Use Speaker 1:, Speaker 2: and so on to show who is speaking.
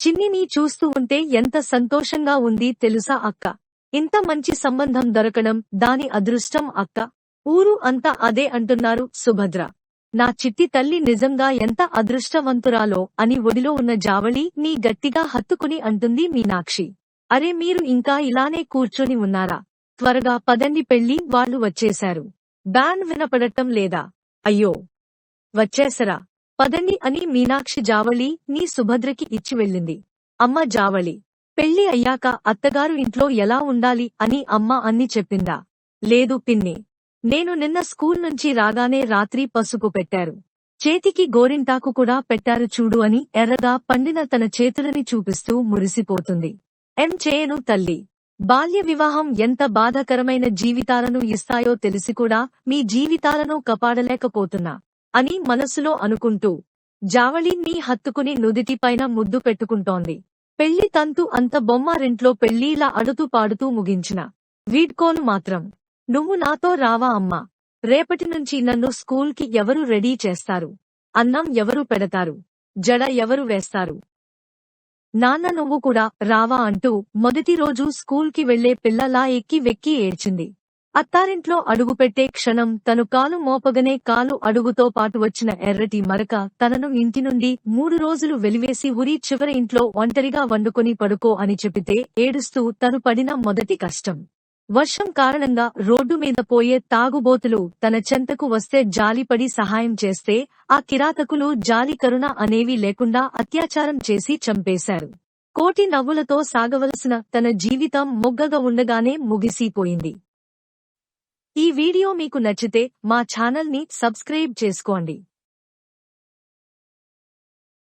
Speaker 1: చిన్నిని చూస్తూ ఉంటే ఎంత సంతోషంగా ఉంది తెలుసా అక్క? ఇంత మంచి సంబంధం దొరకడం దాని అదృష్టం అక్క. ఊరు అంతా అదే అంటున్నారు సుభద్ర. నా చిట్టి తల్లి నిజంగా ఎంత అదృష్టవంతురాలో అని ఒడిలో ఉన్న జావళి నీ గట్టిగా హత్తుకుని అంటుంది మీనాక్షి. అరే మీరు ఇంకా ఇలానే కూర్చొని ఉన్నారా? త్వరగా పదండి పెళ్ళి వాళ్ళు వచ్చేశారు. బ్యాన్ వినపడటం లేదా? అయ్యో! వచ్చేసరా పదండి అని మీనాక్షి జావళి నీ సుభద్రకి ఇచ్చి వెళ్ళింది. అమ్మ జావళి పెళ్ళి అయ్యాక అత్తగారు ఇంట్లో ఎలా ఉండాలి అని అమ్మ అన్ని చెప్పిందా? లేదు పిన్ని నేను నిన్న స్కూల్ నుంచి రాగానే రాత్రి పసుపు పెట్టారు. చేతికి గోరింటాకు కూడా పెట్టారు చూడు అని ఎర్రగా పండిన తన చేతులని చూపిస్తూ మురిసిపోతుంది. ఎం చేయను తల్లి బాల్య వివాహం ఎంత బాధాకరమైన జీవితాలను ఇస్తాయో తెలిసి కూడా మీ జీవితాలను కాపాడలేకపోతున్నా. అని మనసులో అనుకుంటూ జావళీన్ని హత్తుకుని నుదిటిపైన ముద్దు పెట్టుకుంటోంది. పెళ్ళి తంతు అంత బొమ్మారింట్లో పెళ్ళిలా అడుతూ పాడుతూ ముగించిన వీడ్కోలు మాత్రం నువ్వు నాతో రావా అమ్మా. రేపటి నుంచి నన్ను స్కూల్కి ఎవరు రెడీ చేస్తారు? అన్నం ఎవరు పెడతారు? జడ ఎవరు వేస్తారు? నాన్న నువ్వు కూడా రావా అంటూ మొదటి రోజు స్కూల్కి వెళ్ళే పిల్లలా ఎక్కి వెక్కి ఏడ్చింది. అత్తారింట్లో అడుగుపెట్టే క్షణం తను కాలు మోపగనే కాలు అడుగుతో పాటు వచ్చిన ఎర్రటి మరక తనను ఇంటి నుండి మూడు రోజులు వెలివేసి ఉరి చివరి ఇంట్లో ఒంటరిగా వండుకొని పడుకో అని చెబితే ఏడుస్తూ తను పడిన మొదటి కష్టం. వర్షం కారణంగా రోడ్డు మీద పోయే తాగుబోతులు తన చెంతకు వస్తే జాలిపడి సహాయం చేస్తే ఆ కిరాతకులు జాలి కరుణ అనేవి లేకుండా అత్యాచారం చేసి చంపేశారు. కోటి నవ్వులతో సాగవలసిన తన జీవితం మొగ్గగా ఉండగానే ముగిసిపోయింది. ఈ వీడియో మీకు నచ్చితే మా ఛానల్ని సబ్స్క్రైబ్ చేసుకోండి.